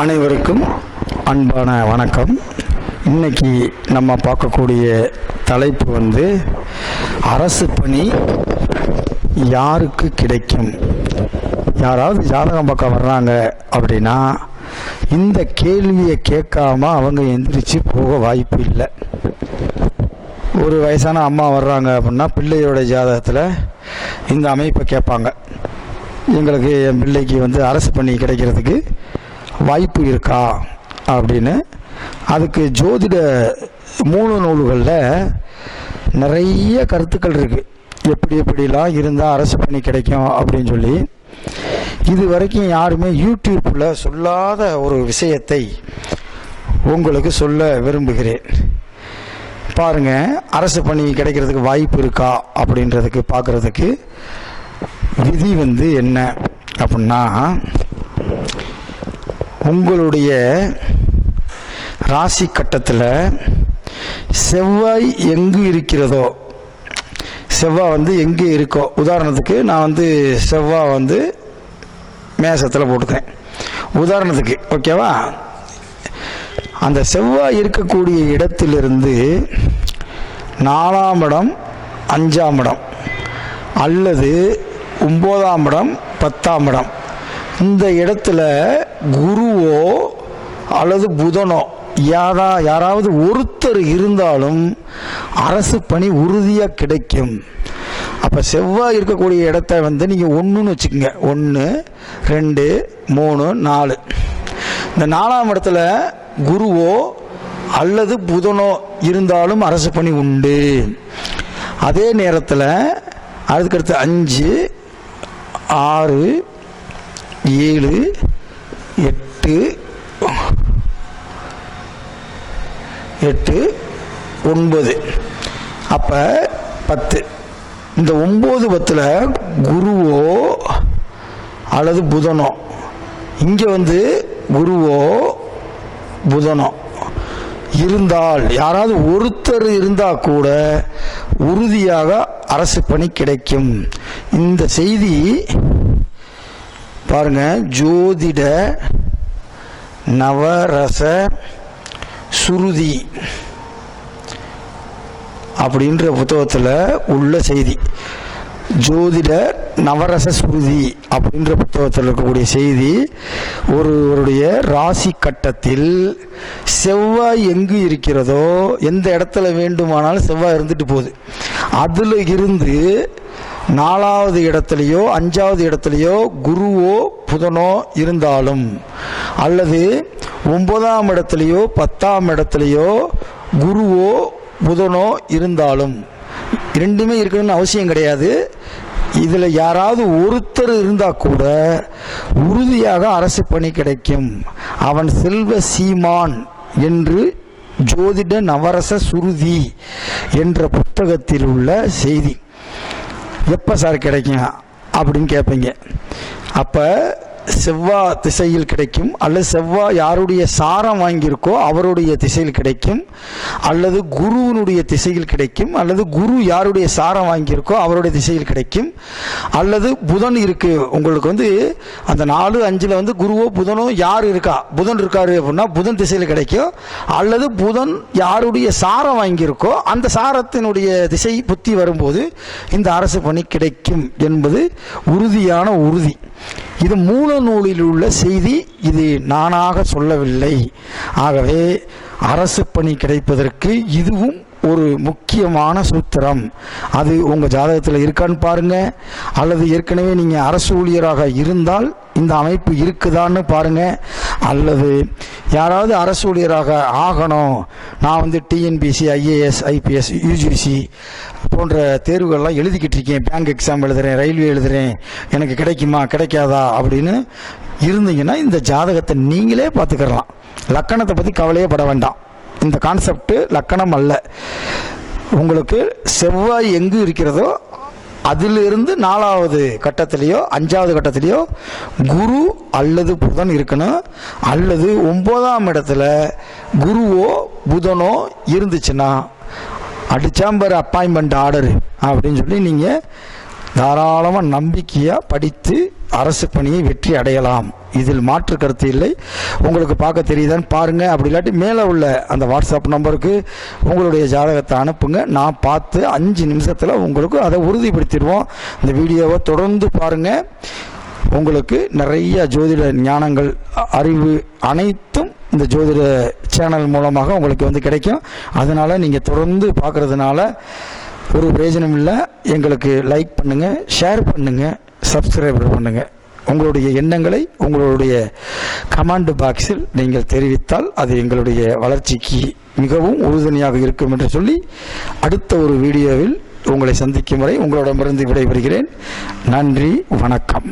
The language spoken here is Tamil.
அனைவருக்கும் அன்பான வணக்கம். இன்னைக்கு நம்ம பார்க்கக்கூடிய தலைப்பு வந்து அரசு பணி யாருக்கு கிடைக்கும்? யாராவது ஜாதகம் பார்க்க வர்றாங்க அப்படின்னா இந்த கேள்வியை கேட்காம அவங்க எந்திரிச்சு போக வாய்ப்பு இல்லை. ஒரு வயசான அம்மா வர்றாங்க அப்படின்னா பிள்ளையோட ஜாதகத்தில் இந்த அமைப்பை கேட்பாங்க. எங்களுக்கு என் பிள்ளைக்கு வந்து அரசு பணி கிடைக்கிறதுக்கு வாய்ப்பு இருக்கா? அப்படின்னு அதுக்கு ஜோதிட மூல நூல்களில் நிறைய கருத்துக்கள் இருக்குது எப்படி எப்படிலாம் இருந்தால் அரசு பணி கிடைக்கும் அப்படின்னு சொல்லி. இது வரைக்கும் யாருமே யூடியூப்பில் சொல்லாத ஒரு விஷயத்தை உங்களுக்கு சொல்ல விரும்புகிறேன். பாருங்க அரசு பணி கிடைக்கிறதுக்கு வாய்ப்பு இருக்கா அப்படின்றதுக்கு பார்க்குறதுக்கு விதி வந்து என்ன அப்படின்னா உங்களுடைய ராசி கட்டத்தில் செவ்வாய் எங்கு இருக்கிறதோ செவ்வாய் வந்து எங்கே இருக்கோ உதாரணத்துக்கு நான் வந்து செவ்வாய் வந்து மேசத்தில் போட்டுக்கிறேன். உதாரணத்துக்கு ஓகேவா? அந்த செவ்வாய் இருக்கக்கூடிய இடத்திலிருந்து நாலாம் இடம் அஞ்சாம் இடம் அல்லது ஒம்போதாம் இடம் பத்தாம் இடம். இந்த இடத்துல குருவோ அல்லது புதனோ யாரா யாராவது ஒருத்தர் இருந்தாலும் அரசு பணி உறுதியாக கிடைக்கும். அப்போ செவ்வாய் இருக்கக்கூடிய இடத்த வந்து நீங்கள் ஒன்றுன்னு வச்சுக்கோங்க. ஒன்று ரெண்டு மூணு நாலு. இந்த நாலாம் இடத்துல குருவோ அல்லது புதனோ இருந்தாலும் அரசு பணி உண்டு. அதே நேரத்தில் அதுக்கடுத்து அஞ்சு ஆறு ஏழு எட்டு எட்டு ஒன்பது. அப்போ பத்து. இந்த ஒம்பது பத்தில் குருவோ அல்லது புதனோ. இங்கே வந்து குருவோ புதனோ. இருந்தால் யாராவது ஒருத்தர் இருந்தால் கூட உறுதியாக அரசு பணி கிடைக்கும். இந்த செய்தி பாருங்க ஜோதிட நவரச சுருதி அப்படின்ற புத்தகத்தில் உள்ள செய்தி. ஜோதிட நவரச சுருதி அப்படின்ற புத்தகத்தில் இருக்கக்கூடிய செய்தி ஒருவருடைய ராசி கட்டத்தில் செவ்வாய் எங்கு இருக்கிறதோ எந்த இடத்துல வேண்டுமானாலும் செவ்வாய் இருந்துட்டு போகுது. அதில் இருந்து நாலாவது இடத்துலையோ அஞ்சாவது இடத்துலையோ குருவோ புதனோ இருந்தாலும் அல்லது ஒன்பதாம் இடத்துலையோ பத்தாம் இடத்துலையோ குருவோ புதனோ இருந்தாலும் ரெண்டுமே இருக்கணும்னு அவசியம் கிடையாது. இதில் யாராவது ஒருத்தர் இருந்தால் கூட உறுதியாக அரசு பணி கிடைக்கும். அவன் செல்வ சீமான் என்று ஜோதிட நவரச சுருதி என்ற புத்தகத்தில் உள்ள செய்தி. எப்போ சார் கிடைக்கும் அப்படின்னு கேட்பீங்க அப்போ செவ்வாய் திசையில் கிடைக்கும். அல்லது செவ்வா யாருடைய சாரம் வாங்கியிருக்கோ அவருடைய திசையில் கிடைக்கும். அல்லது குருவினுடைய திசையில் கிடைக்கும். அல்லது குரு யாருடைய சாரம் வாங்கியிருக்கோ அவருடைய திசையில் கிடைக்கும். அல்லது புதன் இருக்கு. உங்களுக்கு வந்து அந்த நாலு அஞ்சில் வந்து குருவோ புதனோ யார் இருக்கா? புதன் இருக்காரு அப்படின்னா புதன் திசையில் கிடைக்கும் அல்லது புதன் யாருடைய சாரம் வாங்கியிருக்கோ அந்த சாரத்தினுடைய திசை புத்தி வரும்போது இந்த அரசு பணி கிடைக்கும் என்பது உறுதியான உறுதி. இது மூல நூலில் உள்ள செய்தி. இது நானாக சொல்லவில்லை. ஆகவே அரசு பணி கிடைப்பதற்கு இதுவும் ஒரு முக்கியமான சூத்திரம். அது உங்கள் ஜாதகத்தில் இருக்கான்னு பாருங்கள் அல்லது ஏற்கனவே நீங்கள் அரசு ஊழியராக இருந்தால் இந்த அமைப்பு இருக்குதான்னு பாருங்கள் அல்லது யாராவது அரசு ஊழியராக ஆகணும். நான் வந்து டிஎன்பிசி ஐஏஎஸ் ஐபிஎஸ் யூஜிசி போன்ற தேர்வுகள்லாம் எழுதிக்கிட்டு இருக்கேன். பேங்க் எக்ஸாம் எழுதுகிறேன் ரயில்வே எழுதுகிறேன் எனக்கு கிடைக்குமா கிடைக்காதா அப்படின்னு இருந்தீங்கன்னா இந்த ஜாதகத்தை நீங்களே பார்த்துக்கிறலாம். லக்கணத்தை பற்றி கவலையே பட வேண்டாம். இந்த கான்செப்ட்டு லக்கணம் அல்ல. உங்களுக்கு செவ்வாய் எங்கு இருக்கிறதோ அதிலிருந்து நாலாவது கட்டத்திலேயோ அஞ்சாவது கட்டத்திலேயோ குரு அல்லது புதன் இருக்கணும். அல்லது ஒம்போதாம் இடத்துல குருவோ புதனோ இருந்துச்சுன்னா அடிச்சாம்பர் அப்பாயின்மெண்ட் ஆர்டர் அப்படின்னு சொல்லி நீங்கள் தாராளமாக நம்பிக்கையாக படித்து அரசு பணியை வெற்றி அடையலாம். இதில் மாற்று கருத்து இல்லை. உங்களுக்கு பார்க்க தெரியுதான்னு பாருங்க. அப்படி இல்லாட்டி மேலே உள்ள அந்த வாட்ஸ்அப் நம்பருக்கு உங்களுடைய ஜாதகத்தை அனுப்புங்க. நான் பார்த்து அஞ்சு நிமிஷத்தில் உங்களுக்கு அதை உறுதிப்படுத்திடுவோம். இந்த வீடியோவை தொடர்ந்து பாருங்க. உங்களுக்கு நிறைய ஜோதிட ஞானங்கள் அறிவு அனைத்தும் இந்த ஜோதிட சேனல் மூலமாக உங்களுக்கு வந்து கிடைக்கும். அதனால் நீங்கள் தொடர்ந்து பார்க்குறதுனால ஒரு பிரயோஜனம் இல்லை. எங்களுக்கு லைக் பண்ணுங்கள் ஷேர் பண்ணுங்கள் சப்ஸ்கிரைப் பண்ணுங்கள் உங்களுடைய எண்ணங்களை உங்களுடைய கமாண்ட் பாக்ஸில் நீங்கள் தெரிவித்தால் அது எங்களுடைய வளர்ச்சிக்கு மிகவும் உறுதுணையாக இருக்கும் என்று சொல்லி அடுத்த ஒரு வீடியோவில் உங்களை சந்திக்கும் வரை உங்களிடமிருந்து விடைபெறுகிறேன். நன்றி வணக்கம்.